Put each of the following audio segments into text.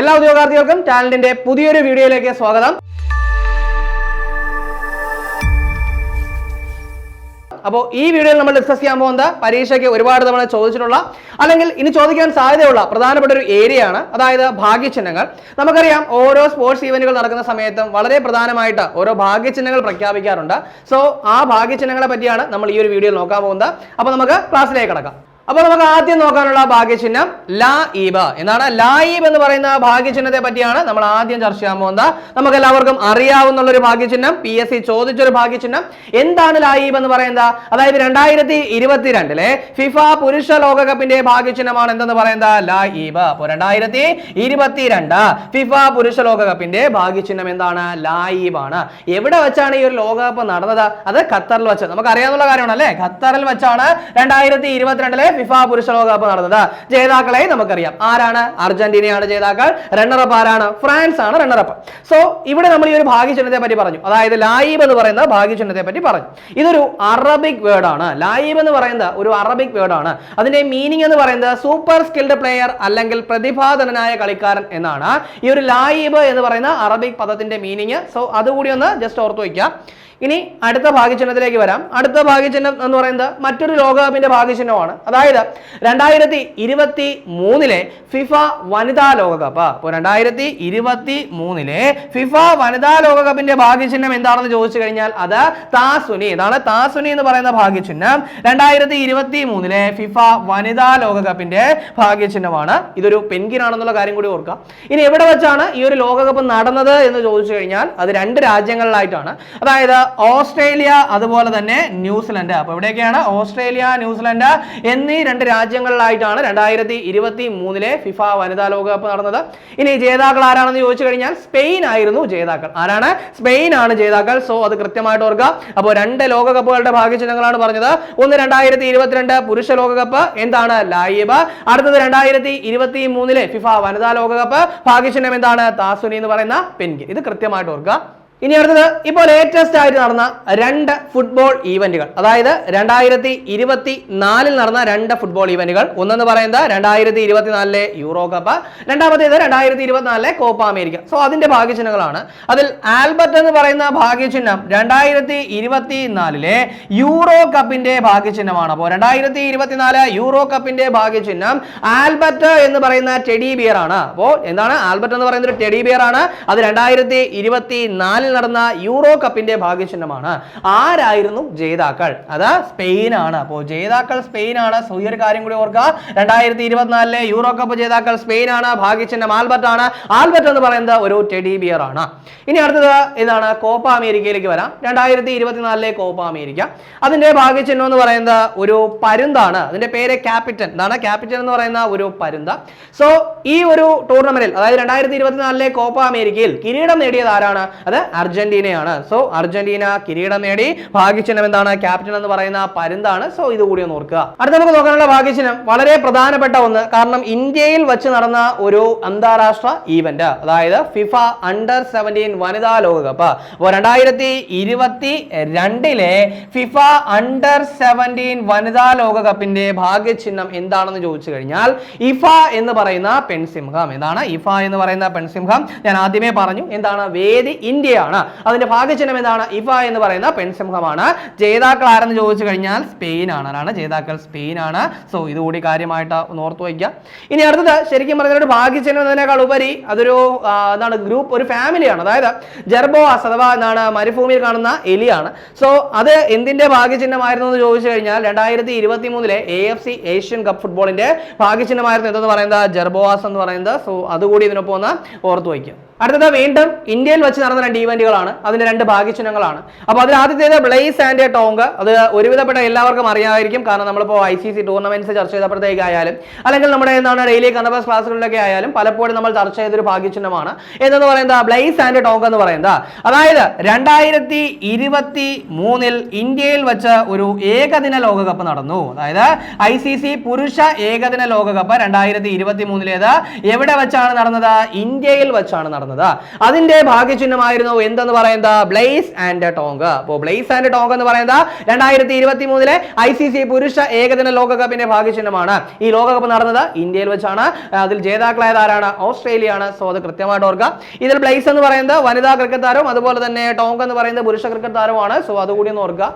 എല്ലാ ഉദ്യോഗാർത്ഥികൾക്കും ചാനലിന്റെ പുതിയൊരു വീഡിയോയിലേക്ക് സ്വാഗതം. അപ്പോൾ ഈ വീഡിയോയിൽ നമ്മൾ ഡിസ്കസ് ചെയ്യാൻ പോകുന്നത് പരീക്ഷയ്ക്ക് ഒരുപാട് തവണ ചോദിച്ചിട്ടുള്ള അല്ലെങ്കിൽ ഇനി ചോദിക്കാൻ സാധ്യതയുള്ള പ്രധാനപ്പെട്ട ഒരു ഏരിയ ആണ്. അതായത് ഭാഗ്യചിഹ്നങ്ങൾ. നമുക്കറിയാം ഓരോ സ്പോർട്സ് ഈവന്റുകൾ നടക്കുന്ന സമയത്തും വളരെ പ്രധാനമായിട്ട് ഓരോ ഭാഗ്യചിഹ്നങ്ങൾ പ്രഖ്യാപിക്കാറുണ്ട്. സോ ആ ഭാഗ്യചിഹ്നങ്ങളെ പറ്റിയാണ് നമ്മൾ ഈ ഒരു വീഡിയോയിൽ നോക്കാൻ പോകുന്നത്. അപ്പോൾ നമുക്ക് ക്ലാസ്സിലേക്ക് കിടക്കാം. അപ്പോൾ നമുക്ക് ആദ്യം നോക്കാനുള്ള ഭാഗ്യചിഹ്നം ലാ ഈബ. എന്നാണ് ലായീബ് എന്ന് പറയുന്ന ഭാഗ്യചിഹ്നത്തെ പറ്റിയാണ് നമ്മൾ ആദ്യം ചർച്ച ചെയ്യാൻ പോകുന്നത്. നമുക്ക് എല്ലാവർക്കും അറിയാവുന്ന ഒരു ഭാഗ്യചിഹ്നം പി എസ് സി ചോദിച്ചൊരു ഭാഗ്യചിഹ്നം. എന്താണ് ലായീബ് എന്ന് പറയുന്നത്? അതായത് രണ്ടായിരത്തി ഇരുപത്തിരണ്ടിലെ ഫിഫ പുരുഷ ലോകകപ്പിന്റെ ഭാഗ്യചിഹ്നമാണ് എന്തെന്ന് പറയുന്നത്? ലായീബ് അപ്പോൾ രണ്ടായിരത്തി ഇരുപത്തിരണ്ട് ഫിഫ പുരുഷ ലോകകപ്പിന്റെ ഭാഗ്യചിഹ്നം എന്താണ്? ലായീബാണ് എവിടെ വെച്ചാണ് ഈ ഒരു ലോകകപ്പ് നടന്നത്? അത് ഖത്തറിൽ വെച്ച്. നമുക്ക് അറിയാവുന്ന കാര്യമാണ് അല്ലേ? ഖത്തറിൽ വെച്ചാണ് രണ്ടായിരത്തി ഇരുപത്തിരണ്ടിലെ ഫിഫ പുരുഷ ലോകകപ്പ് നടന്നത്. ജേതാക്കളെ നമുക്കറിയാം. ആരാണ്? അർജന്റീനയാണ് ജേതാക്കൾ. റണ്ണറപ്പ് ആരാണ്? ഫ്രാൻസ് ആണ് റണ്ണറപ്പ് സോ ഇവിടെ നമ്മൾ ഈ ഒരു ഭാഗ്യചിഹ്നത്തെ പറ്റി പറഞ്ഞു. അതായത് ലായിബ് എന്ന് പറയുന്ന ഭാഗ്യചിഹ്നത്തെ പറ്റി പറഞ്ഞു. ഇതൊരു അറബിക് വേർഡ് ആണ്. ലായിബ് എന്ന് പറയുന്നത് ഒരു അറബിക് വേർഡ് ആണ്. അതിന്റെ മീനിങ് എന്ന് പറയുന്നത് സൂപ്പർ സ്കിൽഡ് പ്ലെയർ അല്ലെങ്കിൽ പ്രതിഭാധനനായ കളിക്കാരൻ എന്നാണ്. ഈ ഒരു ലായിബ് എന്ന് പറയുന്ന അറബിക് പദത്തിന്റെ മീനിങ് സോ അതുകൂടി ഒന്ന് ജസ്റ്റ് ഓർത്ത് വയ്ക്കുക. ഇനി അടുത്ത ഭാഗ്യചിഹ്നത്തിലേക്ക് വരാം. അടുത്ത ഭാഗ്യചിഹ്നം എന്ന് പറയുന്നത് മറ്റൊരു ലോകകപ്പിന്റെ ഭാഗ്യചിഹ്നമാണ് അതായത് രണ്ടായിരത്തി ഇരുപത്തി മൂന്നിലെ ഫിഫ വനിതാ ലോകകപ്പ്. അപ്പോൾ രണ്ടായിരത്തി ഇരുപത്തി മൂന്നിലെ ഫിഫ വനിതാ ലോകകപ്പിന്റെ ഭാഗ്യചിഹ്നം എന്താണെന്ന് ചോദിച്ചു കഴിഞ്ഞാൽ അത് താസുനി. ഇതാണ് താസുനി എന്ന് പറയുന്ന ഭാഗ്യചിഹ്നം. രണ്ടായിരത്തി ഇരുപത്തി മൂന്നിലെ ഫിഫ വനിതാ ലോകകപ്പിന്റെ ഭാഗ്യചിഹ്നമാണ്. ഇതൊരു പെൻകിനാണെന്നുള്ള കാര്യം കൂടി ഓർക്കുക ഇനി എവിടെ വെച്ചാണ് ഈ ഒരു ലോകകപ്പ് നടന്നത് എന്ന് ചോദിച്ചു കഴിഞ്ഞാൽ അത് രണ്ട് രാജ്യങ്ങളിലായിട്ടാണ്. അതായത് ഓസ്ട്രേലിയ അതുപോലെ തന്നെ ന്യൂസിലൻഡ്. അപ്പോൾ എവിടെയൊക്കെയാണ് ഓസ്ട്രേലിയ ന്യൂസിലൻഡ് എന്നീ രണ്ട് രാജ്യങ്ങളിലായിട്ടാണ് രണ്ടായിരത്തി ഇരുപത്തി മൂന്നിലെ ഫിഫ വനിതാ ലോകകപ്പ് നടന്നത്. ഇനി ജേതാക്കൾ ആരാണെന്ന് ചോദിച്ചു കഴിഞ്ഞാൽ സ്പെയിൻ ആയിരുന്നു ജേതാക്കൾ. ആരാണ്? സ്പെയിൻ ആണ് ജേതാക്കൾ. സോ അത് കൃത്യമായിട്ട് ഓർക്കുക. അപ്പോൾ രണ്ട് ലോകകപ്പുകളുടെ ഭാഗ്യചിഹ്നങ്ങളാണ് പറഞ്ഞത്. ഒന്ന് രണ്ടായിരത്തി ഇരുപത്തിരണ്ട് പുരുഷ ലോകകപ്പ് എന്താണ്? ലായിബ്. അടുത്തത് രണ്ടായിരത്തി ഇരുപത്തി മൂന്നിലെ ഫിഫ വനിതാ ലോകകപ്പ്. ഭാഗ്യചിഹ്നം എന്താണ്? താസുനി എന്ന് പറയുന്ന പെൻകിൻ ഇത് കൃത്യമായിട്ട് ഓർക്കുക. ഇനി അടുത്തത് ഇപ്പോൾ ലേറ്റസ്റ്റ് ആയിട്ട് നടന്ന രണ്ട് ഫുട്ബോൾ ഈവന്റുകൾ അതായത് രണ്ടായിരത്തി ഇരുപത്തി നാലിൽ നടന്ന രണ്ട് ഫുട്ബോൾ ഈവന്റുകൾ ഒന്നെന്ന് പറയുന്നത് രണ്ടായിരത്തി ഇരുപത്തിനാലിലെ യൂറോ കപ്പ് രണ്ടാമത്തേത് രണ്ടായിരത്തി ഇരുപത്തിനാലിലെ കോപ്പ അമേരിക്ക സോ അതിന്റെ ഭാഗ്യചിഹ്നങ്ങളാണ്. അതിൽ ആൽബർട്ട് എന്ന് പറയുന്ന ഭാഗ്യചിഹ്നം രണ്ടായിരത്തി ഇരുപത്തി നാലിലെ യൂറോ കപ്പിന്റെ ഭാഗ്യചിഹ്നമാണ്. അപ്പോൾ രണ്ടായിരത്തി ഇരുപത്തിനാല് യൂറോ കപ്പിന്റെ ഭാഗ്യചിഹ്നം ആൽബർട്ട് എന്ന് പറയുന്ന ടെഡി ബിയർ ആണ്. അപ്പോൾ എന്താണ്? ആൽബർട്ട് എന്ന് പറയുന്ന ഒരു ടെഡി ബിയർ ആണ്. അത് രണ്ടായിരത്തി ഇരുപത്തി നാലിൽ നടന്ന യൂറോ കപ്പിന്റെ ഭാഗ്യചിഹ്നമാണ്. ആരായിരുന്നു ജേതാക്കൾ? അത് സ്പെയിൻ ആണ് അപ്പോൾ ജേതാക്കൾ സ്പെയിൻ ആണ് സോ ഈ ഒരു കാര്യം കൂടി ഓർക്കുക. രണ്ടായിരത്തി ഇരുപത്തിനാലിലെ യൂറോ കപ്പ് ജേതാക്കൾ സ്പെയിൻ ആണ് ഭാഗ്യചിഹ്നം ആൽബർട്ട് ആണ്. ആൽബർട്ട് എന്ന് പറയുന്നത് ഒരു ടെഡി ബിയർ ആണ്. ഇനി അടുത്തത് ഇതാണ് കോപ്പ അമേരിക്കയിലേക്ക് വരാം. രണ്ടായിരത്തി ഇരുപത്തിനാലിലെ കോപ്പ അമേരിക്ക അതിന്റെ ഭാഗ്യചിഹ്നം എന്ന് പറയുന്നത് ഒരു പരുന്താണ്. അതിന്റെ പേര് ക്യാപിറ്റൻ എന്താണ് ക്യാപിറ്റൻ എന്ന് പറയുന്ന ഒരു പരുന്ത. സോ ഈ ഒരു ടൂർണമെന്റിൽ അതായത് രണ്ടായിരത്തി ഇരുപത്തിനാലിലെ കോപ്പ അമേരിക്കയിൽ കിരീടം നേടിയത് ആരാണ്? അത് അർജന്റീനയാണ്. സോ അർജന്റീന കിരീടം നേടി ഭാഗ്യചിഹ്നം എന്താണ് ക്യാപ്റ്റൻ എന്ന് പറയുന്ന പരുന്താണ്. സോ ഇത് കൂടി ഒന്ന് ഓർക്കുക. അടുത്ത നമുക്ക് നോക്കാനുള്ള ഭാഗ്യചിഹ്നം വളരെ പ്രധാനപ്പെട്ട ഒന്ന്. കാരണം ഇന്ത്യയിൽ വെച്ച് നടന്ന ഒരു അന്താരാഷ്ട്ര ഈവന്റ് അതായത് ഫിഫ അണ്ടർ സെവന്റീൻ വനിതാ ലോകകപ്പ്. രണ്ടായിരത്തി ഇരുപത്തി രണ്ടിലെ ഫിഫ അണ്ടർ സെവന്റീൻ വനിതാ ലോകകപ്പിന്റെ ഭാഗ്യചിഹ്നം എന്താണെന്ന് ചോദിച്ചു കഴിഞ്ഞാൽ ഇഫ എന്ന് പറയുന്ന പെൺസിംഹം. എന്താണ്? ഇഫ എന്ന് പറയുന്ന പെൺസിംഹം ഞാൻ ആദ്യമേ പറഞ്ഞു. എന്താണ്? വേദി ഇന്ത്യയാണ്. അതിന്റെ ഭാഗ്യചിഹ്നം എന്താണ്? ഇവ എന്ന് പറയുന്ന പെൺസിംഹമാണ് ജേതാക്കൾ ആരെന്ന് ചോദിച്ചു കഴിഞ്ഞാൽ സ്പെയിൻ ആണ്. അതാണ് ജേതാക്കൾ സ്പെയിൻ ആണ്. സോ ഇതുകൂടി കാര്യമായിട്ട് ഒന്ന് ഓർത്തു വയ്ക്കുക. ഇനി അടുത്തത് ശരിക്കും പറഞ്ഞാൽ ഒരു ഭാഗ്യചിഹ്നം എന്നതിനേക്കാൾ ഉപരി അതൊരു എന്താണ് ഗ്രൂപ്പ് ഒരു ഫാമിലിയാണ് അതായത് ജെർബോവാസ് അഥവാ എന്താണ് മരുഭൂമിയിൽ കാണുന്ന എലിയാണ്. സോ അത് എന്തിന്റെ ഭാഗ്യചിഹ്നമായിരുന്നു എന്ന് ചോദിച്ചു കഴിഞ്ഞാൽ രണ്ടായിരത്തി ഇരുപത്തി മൂന്നിലെ A F C Asian cup ഫുട്ബോളിന്റെ ഭാഗ്യചിഹ്നമായിരുന്നു എന്തെന്ന് പറയുന്നത്? ജെർബോവാസ് എന്ന് പറയുന്നത്. സോ അതുകൂടി ഇതിനൊപ്പം ഒന്ന് ഓർത്തു വയ്ക്കുക. അടുത്തത് വീണ്ടും ഇന്ത്യയിൽ വെച്ച് നടന്ന രണ്ട് ഈവന്റുകളാണ് അതിന്റെ രണ്ട് ഭാഗ്യചിഹ്നങ്ങളാണ്. അപ്പോൾ അതിൽ ആദ്യത്തേത് ബ്ലേസ് ആൻഡ് ടോങ് അത് ഒരുവിധപ്പെട്ട എല്ലാവർക്കും അറിയാമായിരിക്കും. കാരണം നമ്മളിപ്പോൾ ഐ സി സി ടൂർണമെന്റ്സ് ചർച്ച ചെയ്തപ്പോഴത്തേക്കായാലും അല്ലെങ്കിൽ നമ്മുടെ എന്താണ് ഡെയിലി കണ്ടബസ് ക്ലാസ്സുകളിലൊക്കെ ആയാലും പലപ്പോഴും നമ്മൾ ചർച്ച ചെയ്തൊരു ഭാഗ്യചിഹ്നമാണ്. എന്തെന്ന് പറയുന്നത്? ബ്ലേസ് ആൻഡ് ടോങ് എന്ന് പറയുന്നത്. അതായത് രണ്ടായിരത്തി ഇരുപത്തി മൂന്നിൽ ഇന്ത്യയിൽ വെച്ച് ഒരു ഏകദിന ലോകകപ്പ് നടന്നു. അതായത് ഐ സി സി പുരുഷ ഏകദിന ലോകകപ്പ് രണ്ടായിരത്തി ഇരുപത്തി മൂന്നിലേത് എവിടെ വെച്ചാണ് നടന്നത്? ഇന്ത്യയിൽ വെച്ചാണ് നടന്നത്. നടന്നത് അതിന്റെ ഭാഗ്യചിഹ്നമായിരുന്നു എന്തെന്ന് പറയുന്നത്? ബ്ലേസ് ആൻഡ് ടോങ് അപ്പോൾ ബ്ലേസ് ആൻഡ് ടോങ്ക് എന്ന് പറയുന്നത് രണ്ടായിരത്തി ഇരുപത്തി മൂന്നിലെ ഐ സി സി പുരുഷ ഏകദിന ലോകകപ്പിന്റെ ഭാഗ്യചിഹ്നമാണ്. ഈ ലോകകപ്പ് നടന്നത് ഇന്ത്യയിൽ വെച്ചാണ്. അതിൽ ജേതാക്കളായത് ആരാണ്? ഓസ്ട്രേലിയയാണ്. സോ അത് കൃത്യമായിട്ട് ഓർക്കുക. ഇതിൽ ബ്ലേസ് എന്ന് പറയുന്നത് വനിതാ ക്രിക്കറ്റ് താരവും അതുപോലെ തന്നെ ടോങ്ക് എന്ന് പറയുന്നത് പുരുഷ ക്രിക്കറ്റ് താരവുമാണ്. സോ അതുകൂടി ഒന്ന് ഓർക്കുക.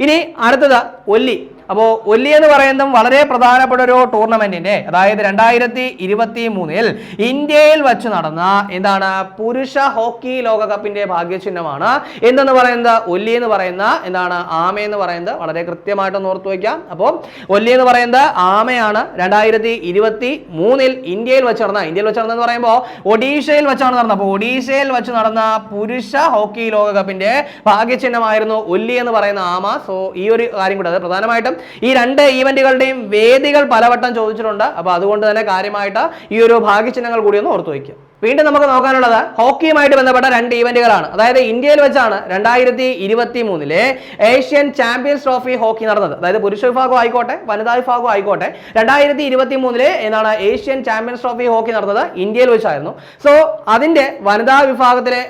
ഇനി അടുത്തത് ഒല്ലി. അപ്പോൾ ഒല്ലി എന്ന് പറയുന്നതും വളരെ പ്രധാനപ്പെട്ട ഒരു ടൂർണമെന്റിന്റെ അതായത് രണ്ടായിരത്തി ഇരുപത്തി മൂന്നിൽ ഇന്ത്യയിൽ വെച്ച് നടന്ന എന്താണ് പുരുഷ ഹോക്കി ലോകകപ്പിന്റെ ഭാഗ്യചിഹ്നമാണ്. എന്തെന്ന് പറയുന്നത്? ഒല്ലി എന്ന് പറയുന്ന എന്താണ് ആമ എന്ന് പറയുന്നത്? വളരെ കൃത്യമായിട്ടൊന്ന് ഓർത്തു വയ്ക്കാം. അപ്പോൾ ഒല്ലി എന്ന് പറയുന്നത് ആമയാണ്. രണ്ടായിരത്തി ഇരുപത്തി മൂന്നിൽ ഇന്ത്യയിൽ വെച്ച് നടന്ന ഇന്ത്യയിൽ വെച്ച് നടന്നെന്ന് പറയുമ്പോൾ ഒഡീഷയിൽ വെച്ചാണ് നടന്നത്. അപ്പോൾ ഒഡീഷയിൽ വെച്ച് നടന്ന പുരുഷ ഹോക്കി ലോകകപ്പിന്റെ ഭാഗ്യചിഹ്നമായിരുന്നു ഒല്ലി എന്ന് പറയുന്ന ആമ. സോ ഈ ഒരു കാര്യം കൂടെ അത് പ്രധാനമായിട്ടും ഈ രണ്ട് ഈവന്റുകളുടെയും വേദികൾ പലവട്ടം ചോദിച്ചിട്ടുണ്ട്. അപ്പൊ അതുകൊണ്ട് തന്നെ കാര്യമായിട്ട് ഈ ഒരു ഭാഗ്യചിഹ്നങ്ങൾ കൂടി ഒന്ന് ഓർത്തു വയ്ക്കുക. വീണ്ടും നമുക്ക് നോക്കാനുള്ളത് ഹോക്കിയുമായിട്ട് ബന്ധപ്പെട്ട രണ്ട് ഈവന്റുകളാണ് അതായത് ഇന്ത്യയിൽ വെച്ചാണ് രണ്ടായിരത്തി ഇരുപത്തി മൂന്നിലെ ഏഷ്യൻ ചാമ്പ്യൻസ് ട്രോഫി ഹോക്കി നടന്നത്. അതായത് പുരുഷ വിഭാഗം ആയിക്കോട്ടെ വനിതാ വിഭാഗം ആയിക്കോട്ടെ രണ്ടായിരത്തി ഇരുപത്തി മൂന്നിലെ എന്താണ് ഏഷ്യൻ ചാമ്പ്യൻസ് ട്രോഫി ഹോക്കി നടന്നത് ഇന്ത്യയിൽ വെച്ചായിരുന്നു. സോ അതിന്റെ വനിതാ വിഭാഗത്തിലെ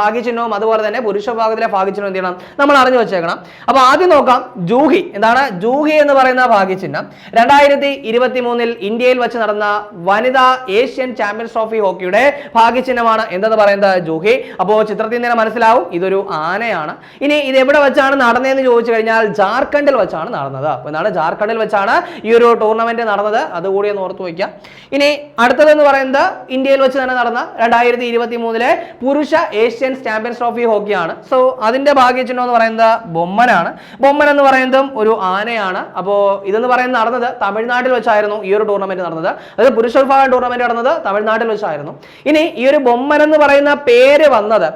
ഭാഗ്യചിഹ്നവും അതുപോലെ തന്നെ പുരുഷ വിഭാഗത്തിലെ ഭാഗ്യചിഹ്നവും എന്ത് ചെയ്യണം? നമ്മൾ അറിഞ്ഞു വെച്ചേക്കണം. അപ്പൊ ആദ്യം നോക്കാം ജൂഹി. എന്താണ്? ജൂഹി എന്ന് പറയുന്ന ഭാഗ്യചിഹ്നം. രണ്ടായിരത്തി ഇരുപത്തി മൂന്നിൽ ഇന്ത്യയിൽ വെച്ച് നടന്ന വനിതാ ഏഷ്യൻ ചാമ്പ്യൻസ് ട്രോഫി ഹോക്കിയുടെ ഭാഗ്യചിഹ്നമാണ് എന്തെന്ന് പറയുന്നത് ജൂഹി? അപ്പോൾ ചിത്രത്തിൽ നിന്ന് മനസ്സിലാവും ഇതൊരു ആനയാണ്. ഇനി ഇത് എവിടെ വെച്ചാണ് നടന്നതെന്ന് ചോദിച്ചു കഴിഞ്ഞാൽ ജാർഖണ്ഡിൽ വെച്ചാണ് നടന്നത്. അപ്പോൾ എന്താണ് ജാർഖണ്ഡിൽ വെച്ചാണ് ഈ ഒരു ടൂർണമെന്റ് നടന്നത്? അതുകൂടി ഒന്ന് ഓർത്തു വയ്ക്കാം. ഇനി അടുത്തതെന്ന് പറയുന്നത് ഇന്ത്യയിൽ വെച്ച് തന്നെ നടന്ന രണ്ടായിരത്തി ഇരുപത്തി മൂന്നിലെ പുരുഷ ഏഷ്യൻ ചാമ്പ്യൻസ് ട്രോഫി ഹോക്കിയാണ്. സോ അതിന്റെ ഭാഗ്യചിഹ്നം എന്ന് പറയുന്നത് ബൊമ്മനാണ്. ബൊമ്മൻ എന്ന് പറയുന്നതും ഒരു ആനയാണ്. അപ്പോൾ ഇതെന്ന് പറയുന്നത് നടന്നത് തമിഴ്നാട്ടിൽ വെച്ചായിരുന്നു ഈ ഒരു ടൂർണമെന്റ് നടന്നത്. അത് പുരുഷ വിഭാഗം ടൂർണമെന്റ് നടന്നത് തമിഴ്നാട്ടിൽ വെച്ചായിരുന്നു. ഇനി ഈ ഒരു ബൊമ്മൻ എന്ന് പറയുന്ന പേര് വന്നത്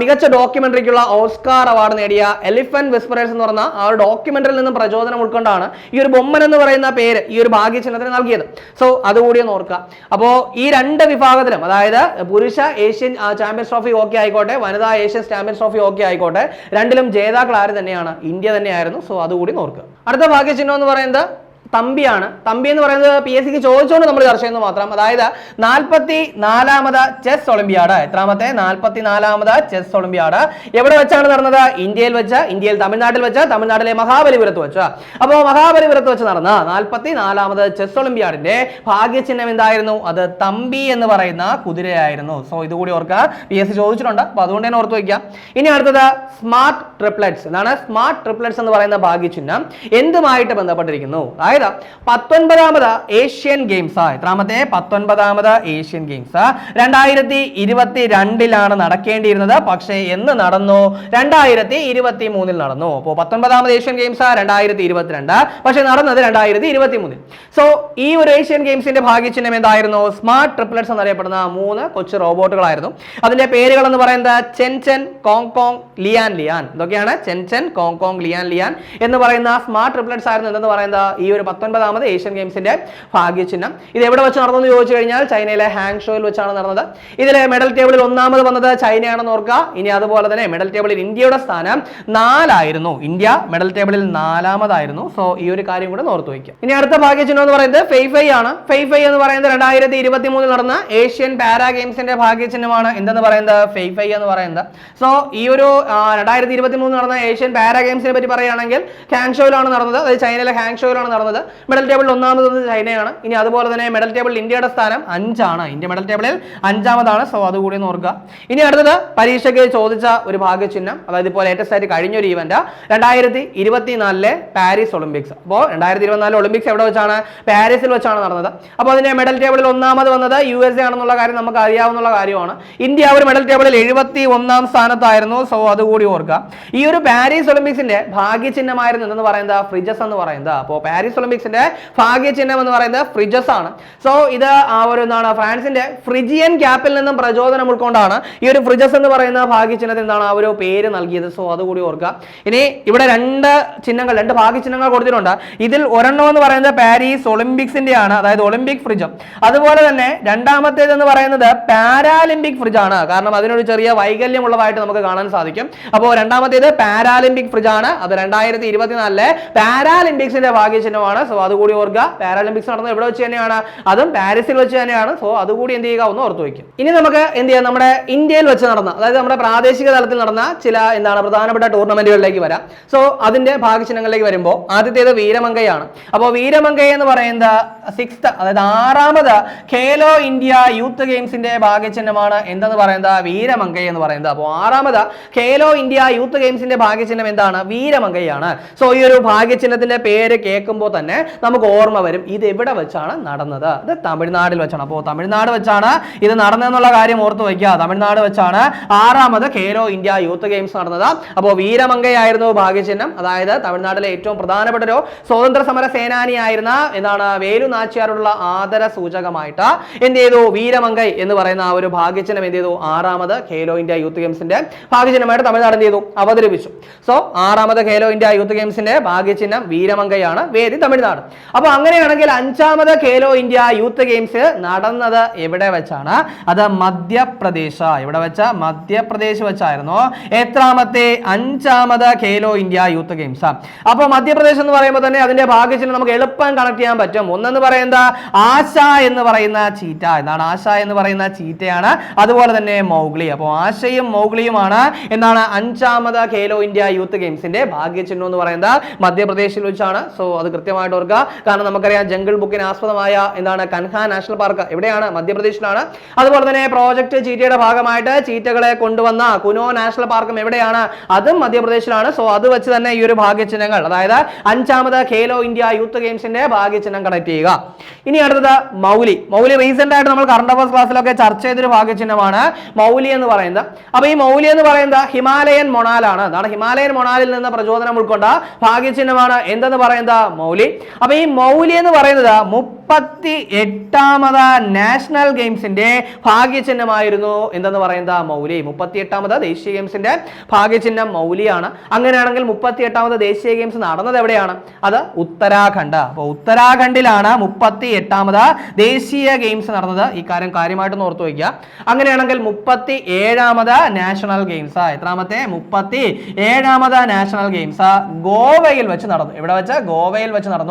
മികച്ച ഡോക്യുമെന്ററിക്കുള്ള ഓസ്കാർ അവാർഡ് നേടിയ എലിഫന്റ് വിസ്പറേഴ്സ് എന്ന് പറഞ്ഞ ആ ഒരു ഡോക്യുമെന്ററിൽ നിന്നും പ്രചോദനം ഉൾക്കൊണ്ടാണ് ഈ ഒരു ബൊമ്മൻ എന്ന് പറയുന്ന പേര് ഈ ഒരു ഭാഗ്യ ചിഹ്നത്തിന് നൽകിയത്. സോ അതുകൂടി ഓർക്കുക. അപ്പോൾ ഈ രണ്ട് വിഭാഗത്തിലും അതായത് പുരുഷ ഏഷ്യൻ ചാമ്പ്യൻസ് ട്രോഫി ഹോക്കി ആയിക്കോട്ടെ വനിതാ ഏഷ്യൻ ചാമ്പ്യൻസ് ട്രോഫി ഹോക്കി ആയിക്കോട്ടെ രണ്ടിലും ജേതാക്കൾ ആര് തന്നെയാണ്? ഇന്ത്യ തന്നെയായിരുന്നു. സോ അതുകൂടി ഓർക്കുക. അടുത്ത ഭാഗ്യചിഹ്നം എന്ന് പറയുന്നത് തമ്പിയാണ്. തമ്പി എന്ന് പറയുന്നത് പി എസ് സിക്ക് ചോദിച്ചുകൊണ്ട് നമ്മൾ ചർച്ച ചെയ്യുന്നത് മാത്രം. അതായത് നാൽപ്പത്തി നാലാമത് ചെസ് ഒളിമ്പിയാഡ്. എത്രാമത്തെ? നാൽപ്പത്തി നാലാമത് ചെസ് ഒളിമ്പിയാഡ്. എവിടെ വെച്ചാണ് നടന്നത്? ഇന്ത്യയിൽ വെച്ച് ഇന്ത്യയിൽ തമിഴ്നാട്ടിൽ വെച്ച് തമിഴ്നാട്ടിലെ മഹാബലിപുരത്ത് വെച്ച്. അപ്പോൾ മഹാബലിപുരത്ത് വെച്ച് നടന്ന നാൽപ്പത്തി നാലാമത് ചെസ് ഒളിമ്പിയാഡിന്റെ ഭാഗ്യചിഹ്നം എന്തായിരുന്നു? അത് തമ്പി എന്ന് പറയുന്ന കുതിരയായിരുന്നു. സോ ഇതുകൂടി ഓർക്കുക. പി എസ് സി ചോദിച്ചിട്ടുണ്ട്. അപ്പൊ അതുകൊണ്ട് തന്നെ ഓർത്ത് വയ്ക്കാം ഇനി അടുത്തത് സ്മാർട്ട് ട്രിപ്ലെറ്റ്സ്. എന്താണ്? സ്മാർട്ട് ട്രിപ്ലെറ്റ്സ് എന്ന് പറയുന്ന ഭാഗ്യചിഹ്നം എന്തുമായിട്ട് ബന്ധപ്പെട്ടിരിക്കുന്നു? അതായത് പത്തൊൻപതാമത് ഏഷ്യൻ ഗെയിംസ് എത്രാമത്തെ? പത്തൊൻപതാമത് ഏഷ്യൻ ഗെയിംസ് രണ്ടായിരത്തി ഇരുപത്തി രണ്ടിലാണ് നടക്കേണ്ടിയിരുന്നത്. പക്ഷേ എന്ന് നടന്നു? രണ്ടായിരത്തി ഇരുപത്തി മൂന്നിൽ നടന്നു. അപ്പോൾ പത്തൊൻപതാമത് ഏഷ്യൻ ഗെയിംസ് രണ്ടായിരത്തി ഇരുപത്തിരണ്ട് പക്ഷേ നടന്നത് രണ്ടായിരത്തി ഇരുപത്തി മൂന്നിൽ സോ ഈ ഒരു ഏഷ്യൻ ഗെയിംസിന്റെ ഭാഗ്യചിഹ്നം എന്തായിരുന്നു? സ്മാർട്ട് ട്രിപ്ലറ്റ്സ് എന്നറിയപ്പെടുന്ന മൂന്ന് കൊച്ചു റോബോട്ടുകളായിരുന്നു. അതിന്റെ പേരുകൾ എന്ന് പറയുന്നത് ചെൻചെൻ കോങ്കോങ് ലിയാൻ ലിയാൻ. ഇതൊക്കെയാണ് ചെൻചെൻ കോങ്കോങ് ലിയാൻ ലിയാൻ എന്ന് പറയുന്ന സ്മാർട്ട് ട്രിപ്ലറ്റ്സ് ആയിരുന്നു എന്തെന്ന് പറയുന്നത്? ഈ ഒരു പത്തൊൻപതാമത് ഏഷ്യൻ ഗെയിംസിന്റെ ഭാഗ്യചിഹ്നം. ഇത് എവിടെ വെച്ച് നടന്നു ചോദിച്ചു കഴിഞ്ഞാൽ ചൈനയിലെ ഹാങ് ഷോയിൽ വെച്ചാണ് നടന്നത്. ഇതിലെ മെഡൽ ടേബിളിൽ ഒന്നാമത് വന്നത് ചൈനയാണെന്ന് ഓർക്കുക. ഇനി അതുപോലെ തന്നെ മെഡൽ ടേബിളിൽ ഇന്ത്യയുടെ സ്ഥാനം നാലായിരുന്നു. ഇന്ത്യ മെഡൽ ടേബിളിൽ നാലാമതായിരുന്നു. സോ ഈ ഒരു കാര്യം കൂടെ ഓർത്തു വയ്ക്കുക. ഇനി അടുത്ത ഭാഗ്യചിഹ്നം എന്ന് പറയുന്നത് ഫെയ്ഫൈ ആണ്. ഫെയ്ഫൈ എന്ന് പറയുന്നത് രണ്ടായിരത്തി ഇരുപത്തി മൂന്നിൽ നടന്ന ഏഷ്യൻ പാരാ ഗെയിംസിന്റെ ഭാഗ്യചിഹ്നമാണ് എന്തെന്ന് പറയുന്നത്? ഫെയ്ഫൈ എന്ന് പറയുന്നത്. സോ ഈ ഒരു രണ്ടായിരത്തി ഇരുപത്തി മൂന്ന് നടന്ന ഏഷ്യൻ പാരാ ഗെയിംസിനെ പറ്റി പറയുകയാണെങ്കിൽ ഹാങ്ഷോയിലാണ് നടന്നത്. അതായത് ചൈനയിലെ ഹാങ്ഷോയിലാണ് നടന്നത്. മെഡൽ ടേബിളിൽ ഒന്നാമത് ചൈനയാണ്. ഇനി അതുപോലെ തന്നെ മെഡൽ ടേബിളിൽ ഇന്ത്യയുടെ സ്ഥാനം അഞ്ചാണ്. ഇന്ത്യ മെഡൽ ടേബിളിൽ അഞ്ചാമതാണ്. സോ അതുകൂടി ഓർക്കുക. ഇനി അടുത്തത് പരീക്ഷയ്ക്ക് ചോദിച്ച ഒരു ഭാഗ്യചിഹ്നം. അതായത് ഇപ്പോൾ ലേറ്റസ്റ്റ് ആയിട്ട് കഴിഞ്ഞൊരു ഇവന്റ് രണ്ടായിരത്തി ഇരുപത്തിനാലിലെ പാരീസ് ഒളിമ്പിക്സ് അപ്പോൾ രണ്ടായിരത്തി ഇരുപത്തിനാല് ഒളിമ്പിക്സ് എവിടെ വെച്ചാണ്? പാരീസിൽ വെച്ചാണ് നടന്നത്. അപ്പോൾ അതിന്റെ മെഡൽ ടേബിളിൽ ഒന്നാമത് വന്നത് യു എസ് എ ആണെന്നുള്ള കാര്യം നമുക്ക് അറിയാവുന്ന കാര്യമാണ്. ഇന്ത്യ ഒരു മെഡൽ ടേബിളിൽ എഴുപത്തി ഒന്നാം സ്ഥാനത്തായിരുന്നു. സോ അതുകൂടി ഓർക്കുക. ഈ ഒരു പാരീസ് ഒളിമ്പിക്സിന്റെ ഭാഗ്യചിഹ്നമായിരുന്നു എന്ന് പറയുന്നത്? ഫ്രിജസ് എന്ന് പറയുന്നത്. അപ്പോൾ പാരീസ് ഒളിമ്പിക്സിന്റെ ഭാഗ്യചിഹ്നം എന്ന് പറയുന്നത് ഫ്രിജസ് ആണ്. സോ ഇത് ഒരു എന്താണ് ഫ്രാൻസിന്റെ ഫ്രിജിയൻ ക്യാപ്പിൽ നിന്നും പ്രചോദനം ഉൾക്കൊണ്ടാണ് ഈ ഒരു ഫ്രിജസ് എന്ന് പറയുന്ന ഭാഗ്യചിഹ്നത്തിന് എന്താണ് ആ ഒരു പേര് നൽകിയത്. സോ അതുകൂടി ഓർക്കുക. ഇനി ഇവിടെ രണ്ട് ചിഹ്നങ്ങൾ രണ്ട് ഭാഗ്യചിഹ്നങ്ങൾ കൊടുത്തിട്ടുണ്ട്. ഇതിൽ ഒരെണ്ണം എന്ന് പറയുന്നത് പാരീസ് ഒളിമ്പിക്സിന്റെ ആണ് അതായത് ഒളിമ്പിക് ഫ്രിഡ്ജ് അതുപോലെ തന്നെ രണ്ടാമത്തേത് എന്ന് പറയുന്നത് പാരാലിമ്പിക് ഫ്രിഡ്ജ് ആണ്. കാരണം അതിനൊരു ചെറിയ വൈകല്യമുള്ളതായിട്ട് നമുക്ക് കാണാൻ സാധിക്കും. അപ്പോൾ രണ്ടാമത്തേത് പാരാലിമ്പിക് ഫ്രിഡ്ജ് ആണ്. അത് രണ്ടായിരത്തി ഇരുപത്തിനാലിലെ പാരാലിമ്പിക്സിന്റെ ഭാഗ്യചിഹ്നമാണ്. ഭാഗ്യചിഹ്നമാണ് സോ അതുകൂടി ഓർക്കുക. പാരാലിമ്പിക്സ് നടന്നത് എവിടെ വെച്ച് തന്നെയാണ്? അതും പാരീസിൽ വെച്ച് തന്നെയാണ്. സോ അതുകൂടി എന്ത് ചെയ്യുക? ഒന്ന് ഓർത്തു വയ്ക്കും ഇനി നമുക്ക് എന്ത് ചെയ്യാം? നമ്മുടെ ഇന്ത്യയിൽ വെച്ച് നടന്ന അതായത് നമ്മുടെ പ്രാദേശിക തലത്തിൽ നടന്ന ചില എന്താണ് പ്രധാനപ്പെട്ട ടൂർണമെന്റുകളിലേക്ക് വരാം. സോ അതിന്റെ ഭാഗ്യചിഹ്നങ്ങളിലേക്ക് വരുമ്പോൾ ആദ്യത്തേത് വീരമംഗയാണ്. അപ്പോൾ വീരമംഗയ എന്ന് പറയുന്നത് സിക്സ്ത് അതായത് ആറാമത് ഖേലോ ഇന്ത്യ യൂത്ത് ഗെയിംസിന്റെ ഭാഗ്യചിഹ്നമാണ് എന്തെന്ന് പറയുന്നത്? വീരമംഗയ എന്ന് പറയുന്നത്. അപ്പോൾ ആറാമത് ഖേലോ ഇന്ത്യ യൂത്ത് ഗെയിംസിന്റെ ഭാഗ്യചിഹ്നം എന്താണ്? വീരമംഗയാണ്. സോ ഈ ഒരു ഭാഗ്യചിഹ്നത്തിന്റെ പേര് കേൾക്കുമ്പോൾ തന്നെ നമുക്ക് ഓർമ്മ വരും. ഇത് എവിടെ വെച്ചാണ് നടന്നത്? ഇത് തമിഴ്നാട്ടിൽ വെച്ചാണ്. അപ്പോൾ തമിഴ്നാട് വെച്ചാണ് ഇത് നടന്നതെന്നുള്ള കാര്യം ഓർത്ത് വയ്ക്കുക. തമിഴ്നാട് വെച്ചാണ് ആറാമത് ഖേലോ ഇന്ത്യ യൂത്ത് ഗെയിംസ് നടന്നത്. അപ്പോൾ വീരമങ്കയായിരുന്നു ഭാഗ്യചിഹ്നം. അതായത് തമിഴ്നാട്ടിലെ ഏറ്റവും പ്രധാനപ്പെട്ട ഒരു സ്വാതന്ത്ര്യ സമര സേനാനിയായിരുന്ന എന്താണ് വേലു നാച്ചിയാരോടുള്ള ആദര സൂചകമായിട്ട് എന്ത് ചെയ്തു? വീരമങ്കൈ എന്ന് പറയുന്ന ആ ഒരു ഭാഗ്യചിഹ്നം എന്ത് ചെയ്തു? ആറാമത് ഖേലോ ഇന്ത്യ യൂത്ത് ഗെയിംസിന്റെ ഭാഗ്യചിഹ്നമായിട്ട് തമിഴ്നാട് എന്ത് ചെയ്തു? അവതരിപ്പിച്ചു. സോ ആറാമത് ഖേലോ ഇന്ത്യ യൂത്ത് ഗെയിംസിന്റെ ഭാഗ്യചിഹ്നം വീരമങ്കയാണ് വേദി തമിഴ്നാട്. അപ്പൊ അങ്ങനെയാണെങ്കിൽ അഞ്ചാമത് ഖേലോ ഇന്ത്യ യൂത്ത് ഗെയിംസ് നടന്നത് എവിടെ വെച്ചാണ്? അത് മധ്യപ്രദേശ. എവിടെ വെച്ച? മധ്യപ്രദേശ് വെച്ചായിരുന്നു. എത്രാമത്തെ? അഞ്ചാമത് ഖേലോ ഇന്ത്യ യൂത്ത് ഗെയിംസ് അപ്പൊ മധ്യപ്രദേശ് എന്ന് പറയുമ്പോൾ തന്നെ അതിന്റെ ഭാഗ്യത്തിന് നമുക്ക് എളുപ്പം കണക്ട് ചെയ്യാൻ പറ്റും. ഒന്നെന്ന് പറയുന്നത് ആശ എന്ന് പറയുന്ന ചീറ്റ. എന്താണ് ആശ എന്ന് പറയുന്ന ചീറ്റയാണ്. അതുപോലെ തന്നെ മൗഗ്ലി. അപ്പോൾ ആശയും മൗഗ്ലിയുമാണ്. എന്നാണ് അഞ്ചാമത് ഖേലോ ഇന്ത്യ യൂത്ത് ഗെയിംസിന്റെ ഭാഗ്യചിഹ്നം എന്ന് പറയുന്നത് മധ്യപ്രദേശിൽ വെച്ചാണ്. സോ അത് കൃത്യമായിട്ട് ഓർക്കുക. കാരണം നമുക്കറിയാം ജംഗിൾ ബുക്കിന് ആസ്പദമായ എന്താണ് കൻഹ നാഷണൽ പാർക്ക് എവിടെയാണ്? മധ്യപ്രദേശിലാണ്. അതുപോലെ തന്നെ പ്രോജക്ട് ചീറ്റയുടെ ഭാഗമായിട്ട് ചീറ്റകളെ കൊണ്ടുവന്ന കുനോ നാഷണൽ പാർക്കും എവിടെയാണ്? അതും മധ്യപ്രദേശിലാണ്. സോ അത് വെച്ച് തന്നെ ഈ ഒരു ഭാഗ്യചിഹ്നങ്ങൾ അതായത് അഞ്ചാമത് ഖേലോ ഇന്ത്യ യൂത്ത് ഗെയിംസിന്റെ ഭാഗ്യചിഹ്നം കണക്ട് ചെയ്യുക. ഇനി അടുത്തത് മൗലി. മൗലി റീസെന്റ് ആയിട്ട് നമ്മൾ കറണ്ട് അഫേഴ്സ് ക്ലാസ്സിലൊക്കെ ചർച്ച ചെയ്തൊരു ഭാഗ്യചിഹ്നമാണ് മൗലി എന്ന് പറയുന്നത്. അപ്പൊ ഈ മൗലി എന്ന് പറയുന്നത് ഹിമാലയൻ മൊണാലാണ്. അതാണ് ഹിമാലയൻ മൊണാലിൽ നിന്ന് പ്രചോദനം ഉൾക്കൊണ്ട ഭാഗ്യചിഹ്നമാണ്. എന്തെന്ന് പറയുന്നത്? മൗലി. അപ്പൊ ഈ മൗലി എന്ന് പറയുന്നത് മുപ്പത്തി എട്ടാമത് നാഷണൽ ഗെയിംസിന്റെ ഭാഗ്യചിഹ്നമായിരുന്നു. എന്തെന്ന് പറയുന്നത്? മൗലി. മുപ്പത്തി എട്ടാമത് ദേശീയ ഗെയിംസിന്റെ ഭാഗ്യചിഹ്നം മൗലിയാണ്. അങ്ങനെയാണെങ്കിൽ മുപ്പത്തി എട്ടാമത് ദേശീയ ഗെയിംസ് നടന്നത് എവിടെയാണ്? അത് ഉത്തരാഖണ്ഡ്. അപ്പോൾ ഉത്തരാഖണ്ഡിലാണ് മുപ്പത്തി എട്ടാമത് ദേശീയ ഗെയിംസ് നടന്നത്. ഈ കാര്യം കാര്യമായിട്ട് ഓർത്തു വയ്ക്കുക. അങ്ങനെയാണെങ്കിൽ മുപ്പത്തി ഏഴാമത് നാഷണൽ ഗെയിംസ്. എത്രാമത്തെ? മുപ്പത്തി ഏഴാമത് നാഷണൽ ഗെയിംസ്. ഗോവയിൽ വെച്ച് നടന്നു. ഇവിടെ വെച്ച്? ഗോവയിൽ വെച്ച് നടന്നു.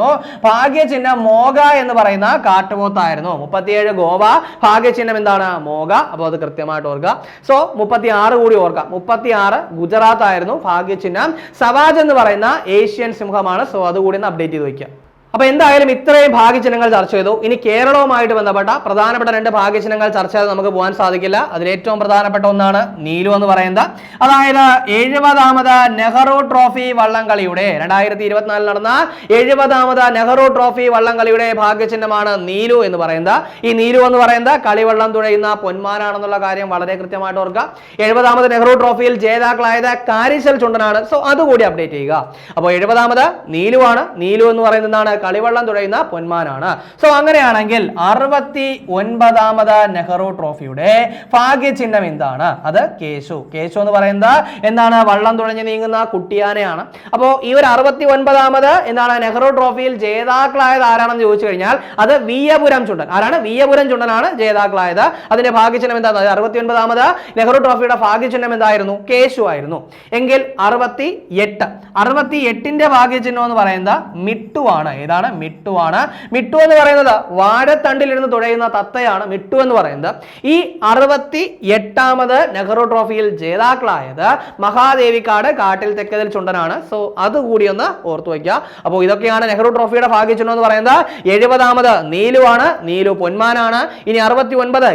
ഭാഗ്യചിഹ്നം മോഗ എന്ന് പറയുന്ന കാട്ടുപോത്തായിരുന്നു. മുപ്പത്തിയേഴ് ഗോവ. ഭാഗ്യചിഹ്നം എന്താണ്? മോഗ. അപ്പോൾ അത് കൃത്യമായിട്ട് ഓർക്കുക. സോ മുപ്പത്തി ആറ് കൂടി ഓർക്കാം മുപ്പത്തി ആറ് ഗുജറാത്ത് ആയിരുന്നു ഭാഗ്യചിഹ്നം. സവാജ് എന്ന് പറയുന്ന ഏഷ്യൻ സിംഹമാണ്. സോ അതുകൂടി ഒന്ന് അപ്ഡേറ്റ് ചെയ്ത് വയ്ക്കുക. അപ്പൊ എന്തായാലും ഇത്രയും ഭാഗ്യചിഹ്നങ്ങൾ ചർച്ച ചെയ്തു. ഇനി കേരളവുമായിട്ട് ബന്ധപ്പെട്ട പ്രധാനപ്പെട്ട രണ്ട് ഭാഗ്യചിഹ്നങ്ങൾ ചർച്ച ചെയ്ത് നമുക്ക് പോകാൻ സാധിക്കില്ല. അതിൽ ഏറ്റവും പ്രധാനപ്പെട്ട ഒന്നാണ് നീലു എന്ന് പറയുന്നത്. അതായത് എഴുപതാമത് നെഹ്റു ട്രോഫി വള്ളംകളിയുടെ രണ്ടായിരത്തി ഇരുപത്തിനാലിൽ നടന്ന എഴുപതാമത് നെഹ്റു ട്രോഫി വള്ളംകളിയുടെ ഭാഗ്യചിഹ്നമാണ് നീലു എന്ന് പറയുന്നത്. ഈ നീലു എന്ന് പറയുന്നത് കളിവള്ളം തുഴയുന്ന പൊന്മാനാണെന്നുള്ള കാര്യം വളരെ കൃത്യമായിട്ട് ഓർക്കുക. എഴുപതാമത് നെഹ്റു ട്രോഫിയിൽ ജേതാക്കളായത് കാരിശൽ ചുണ്ടനാണ്. സോ അതുകൂടി അപ്ഡേറ്റ് ചെയ്യുക. അപ്പോൾ എഴുപതാമത് നീലുവാണ്. നീലു എന്ന് പറയുന്നത് എന്താണ് കളിവള്ളം തുഴയുന്ന പൊന്മാനാണ്. സോ അങ്ങനെയാണെങ്കിൽ അറുപത്തി ഒൻപതാമത് നെഹ്റു ട്രോഫിയുടെ ഭാഗ്യചിഹ്നം എന്താണ്? അത് കേശു. കേശു എന്ന് പറയുന്നത് എന്താണ്? വള്ളം തുഴഞ്ഞു നീങ്ങുന്ന കുട്ടിയാനയാണ്. അപ്പോൾ ഈ ഒരു അറുപത്തി ഒൻപതാമത് എന്താണ്? നെഹ്റു ട്രോഫിയിൽ ജേതാക്കളായത് ആരാണെന്ന് ചോദിച്ചു കഴിഞ്ഞാൽ അത് വിയപുരം ചുണ്ടൻ. ആരാണ്? വിയപുരം ചുണ്ടനാണ് ജേതാക്കളായത്. അതിന്റെ ഭാഗ്യചിഹ്നം എന്താണ്? അറുപത്തി ഒൻപതാമത് നെഹ്റു ട്രോഫിയുടെ ഭാഗ്യചിഹ്നം എന്തായിരുന്നു? കേശു ആയിരുന്നു. എങ്കിൽ അറുപത്തി എട്ട് അറുപത്തി എട്ടിന്റെ ഭാഗ്യചിഹ്നം എന്ന് പറയുന്നത് മിട്ടുവാണ്. ഏതാണ് മിട്ടു ആണ്. മിട്ടു എന്ന് പറയുന്നത് വാഴത്തണ്ടിലിരുന്ന് തുഴയുന്ന തത്തയാണ് മിട്ടു എന്ന് പറയുന്നത്. ഈ അറുപത്തി എട്ടാമത് നെഹ്റു ട്രോഫിയിൽ ജേതാക്കളായത് മഹാദേവിക്കാട് കാട്ടിൽ തെക്കതിൽ ചുണ്ടനാണ്. സോ അതുകൂടി ഒന്ന് ഓർത്തു വയ്ക്കുക. അപ്പോൾ ഇതൊക്കെയാണ് നെഹ്റു ട്രോഫിയുടെ ഭാഗ്യചിഹ്നം എന്ന് പറയുന്നത്. എഴുപതാമത് നീലുവാണ്. നീലു പൊന്മാനാണ്. ഇനി അറുപത്തി ഒൻപത്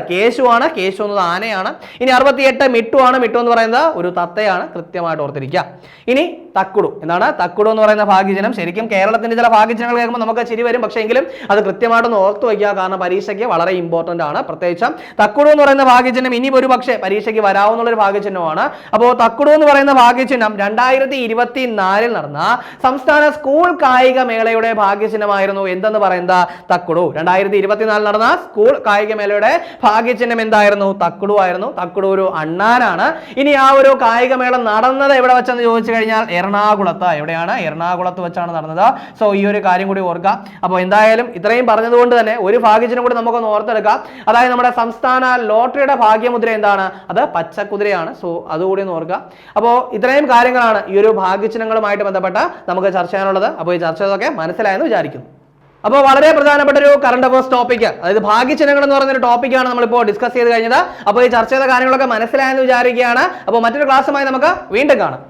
ആണ് കേശു എന്നത് ആനയാണ്. ഇനി അറുപത്തി എട്ട് മിട്ടു ആണ്. മിട്ടു എന്ന് പറയുന്നത് ഒരു തത്തയാണ്. കൃത്യമായിട്ട് ഓർത്തിരിക്കുക. ഇനി തക്കുടു. എന്താണ്? തക്കുടു എന്ന് പറയുന്ന ഭാഗ്യജനം ശരിക്കും കേരളത്തിന്റെ ചില ഭാഗ്യജനങ്ങൾ കേൾക്കുമ്പോൾ നമുക്ക് ചിരി വരും. പക്ഷേ എങ്കിലും അത് കൃത്യമായിട്ടൊന്ന് ഓർത്ത് വയ്ക്കുക. കാരണം പരീക്ഷയ്ക്ക് വളരെ ഇമ്പോർട്ടന്റ് ആണ്. പ്രത്യേകിച്ചും തക്കുടു എന്ന് പറയുന്ന ഭാഗ്യചിഹ്നം ഇനി ഒരു പക്ഷേ പരീക്ഷയ്ക്ക് വരാവുന്ന ഒരു ഭാഗ്യചിഹ്നമാണ് അപ്പോൾ തക്കുടു എന്ന് പറയുന്ന ഭാഗ്യചിഹ്നം രണ്ടായിരത്തി ഇരുപത്തി നാലിൽ നടന്ന സംസ്ഥാന സ്കൂൾ കായിക മേളയുടെ ഭാഗ്യചിഹ്നമായിരുന്നു. എന്തെന്ന് പറയുന്നത്? തക്കുടു. രണ്ടായിരത്തി ഇരുപത്തിനാലിൽ നടന്ന സ്കൂൾ കായിക മേളയുടെ ഭാഗ്യചിഹ്നം എന്തായിരുന്നു? തക്കുടു ആയിരുന്നു. തക്കുടു ഒരു അണ്ണാനാണ്. ഇനി ആ ഒരു കായിക മേള നടന്നത് എവിടെ വെച്ചെന്ന് ചോദിച്ചു കഴിഞ്ഞാൽ എറണാകുളത്ത്. എവിടെയാണ്? എറണാകുളത്ത് വെച്ചാണ് നടന്നത്. സോ ഈ ഒരു കാര്യം കൂടി ഓർക്കുക. അപ്പോൾ എന്തായാലും ഇത്രയും പറഞ്ഞതുകൊണ്ട് തന്നെ ഒരു ഭാഗ്യത്തിനും കൂടി നമുക്കൊന്ന് ഓർത്തെടുക്കാം. അതായത് നമ്മുടെ സംസ്ഥാന ലോട്ടറിയുടെ ഭാഗ്യമുദ്ര എന്താണ്? അത് പച്ചക്കുതിരയാണ്. സോ അതുകൂടി ഒന്ന് ഓർക്കുക. അപ്പോൾ ഇത്രയും കാര്യങ്ങളാണ് ഈ ഒരു ഭാഗ്യചിഹ്നങ്ങളുമായിട്ട് ബന്ധപ്പെട്ട നമുക്ക് ചർച്ച ചെയ്യാനുള്ളത്. അപ്പോൾ ഈ ചർച്ച ചെയ്തൊക്കെ മനസ്സിലായെന്ന് വിചാരിക്കുന്നു. അപ്പോൾ വളരെ പ്രധാനപ്പെട്ട ഒരു കറണ്ട് അഫേഴ്സ് ടോപ്പിക് അതായത് ഭാഗ്യചിഹ്നങ്ങൾ എന്ന് പറയുന്ന ഒരു ടോപ്പിക്കാണ് നമ്മളിപ്പോൾ ഡിസ്കസ് ചെയ്ത് കഴിഞ്ഞത്. അപ്പോൾ ഈ ചർച്ച ചെയ്ത കാര്യങ്ങളൊക്കെ മനസ്സിലായെന്ന് വിചാരിക്കുകയാണ്. അപ്പോൾ മറ്റൊരു ക്ലാസ്സുമായി നമുക്ക് വീണ്ടും കാണാം.